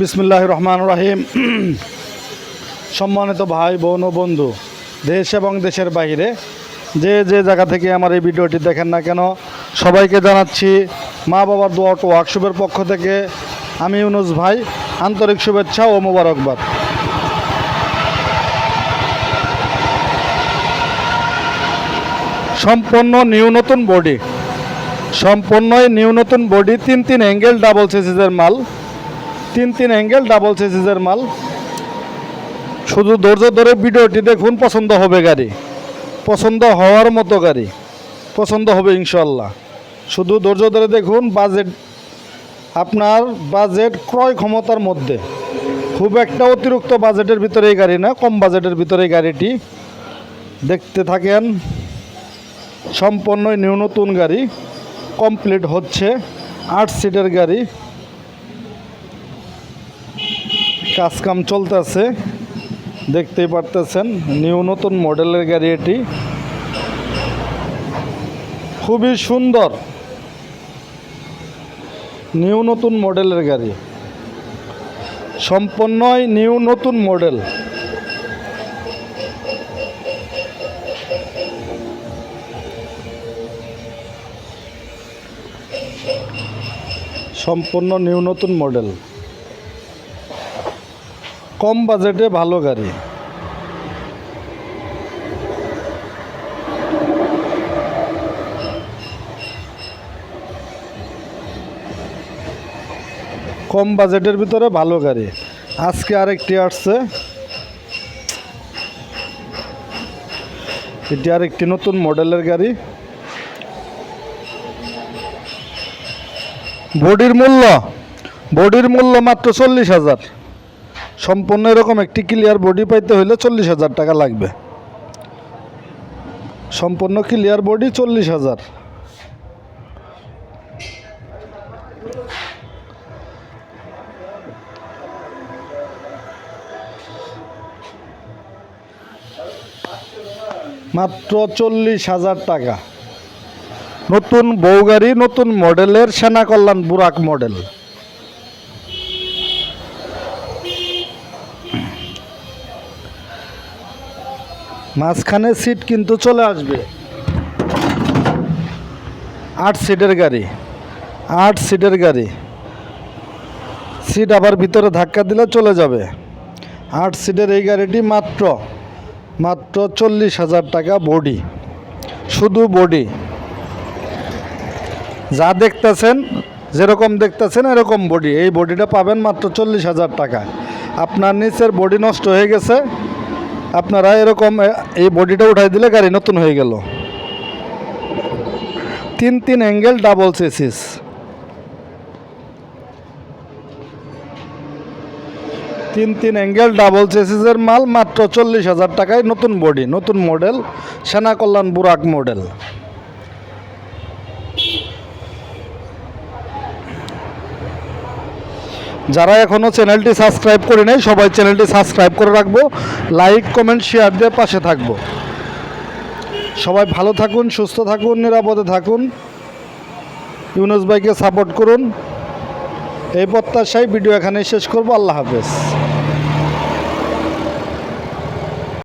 বিসমিল্লাহ রহমান রাহিম সম্মানিত ভাই, বোন ও বন্ধু, দেশ এবং দেশের বাইরে, যে যে জায়গা থেকে আমার এই ভিডিওটি দেখেন না কেন, সবাইকে জানাচ্ছি মা বাবার দোয়া ও ওয়ার্কশপের পক্ষ থেকে আমি ইউনুস ভাই, আন্তরিক শুভেচ্ছা ও মোবারকবাদ। সম্পূর্ণ নিউ নতুন বডি সম্পূর্ণই নিউ নতুন বডি, তিন তিন অ্যাঙ্গেল, ডাবল সিসিজের মাল। তিন তিন অ্যাঙ্গেল ডাবল সিসিজের মাল। শুধু ধৈর্য ধরে ভিডিওটি দেখুন, পছন্দ হবে গাড়ি। পছন্দ হওয়ার মতো গাড়ি। পছন্দ হবে ইনশাল্লাহ শুধু ধৈর্য ধরে দেখুন বাজেট আপনার বাজেট ক্রয় ক্ষমতার মধ্যে। খুব একটা অতিরিক্ত বাজেটের ভিতরে এই গাড়ি না, কম বাজেটের ভিতরে এই গাড়িটি দেখতে থাকেন। সম্পূর্ণই নিউ নতুন গাড়ি। কমপ্লিট হচ্ছে আট সিটের গাড়ি। কাজকাম চলতেছে। দেখতেই পারতেছেন নিউ নতুন মডেলের গাড়ি এটি। খুবই সুন্দর। নিউ নতুন মডেলের গাড়ি। সম্পূর্ণই নিউ নতুন মডেল সম্পূর্ণ নিউ নতুন মডেল কম বাজেটে ভালো গাড়ি। কম বাজেটের ভিতরে ভালো গাড়ি। আজকে আরেকটি আসছে। এটি আরেকটি নতুন মডেলের গাড়ি। বডির মূল্য বডির মূল্য মাত্র চল্লিশ হাজার। সম্পূর্ণ এরকম একটি ক্লিয়ার বডি পাইতে হইলে চল্লিশ হাজার টাকা লাগবে। সম্পূর্ণ ক্লিয়ার বডি চল্লিশ হাজার। মাত্র চল্লিশ হাজার টাকা। নতুন বউ গাড়ি, নতুন মডেলের সেনা কল্যাণ বুরাক মডেল মাঝখানে সিট কিন্তু চলে আসবে। আট সিটের গাড়ি, আট সিটের গাড়ি। সিট আবার ভিতরে ধাক্কা দিলে চলে যাবে। আট সিটের এই গাড়িটি মাত্র মাত্র চল্লিশ হাজার টাকা বডি শুধু বডি যা দেখতেছেন, যেরকম দেখতেছেন এরকম বডি এই বডিটা পাবেন মাত্র চল্লিশ হাজার টাকা। আপনার নিচের বডি নষ্ট হয়ে গেছে আপনারা এরকম এই বডিটা উঠাই দিলে গাড়ি নতুন হয়ে গেল। তিন তিন অ্যাঙ্গেল ডাবল সেসিস তিন তিন অ্যাঙ্গেল ডাবল চেসিসের মাল মাত্র চল্লিশ হাজার টাকায় নতুন বডি নতুন মডেল সেনা কল্যাণ বুরাক মডেল যারা এখনও চ্যানেলটি সাবস্ক্রাইব করে নেই, সবাই চ্যানেলটি সাবস্ক্রাইব করে রাখব। লাইক কমেন্ট শেয়ার দিয়ে পাশে থাকব। সবাই ভালো থাকুন, সুস্থ থাকুন, নিরাপদে থাকুন। ইউনুস ভাইকে সাপোর্ট করুন। এই প্রত্যাশায় ভিডিও এখানে শেষ করব। আল্লাহ হাফেজ।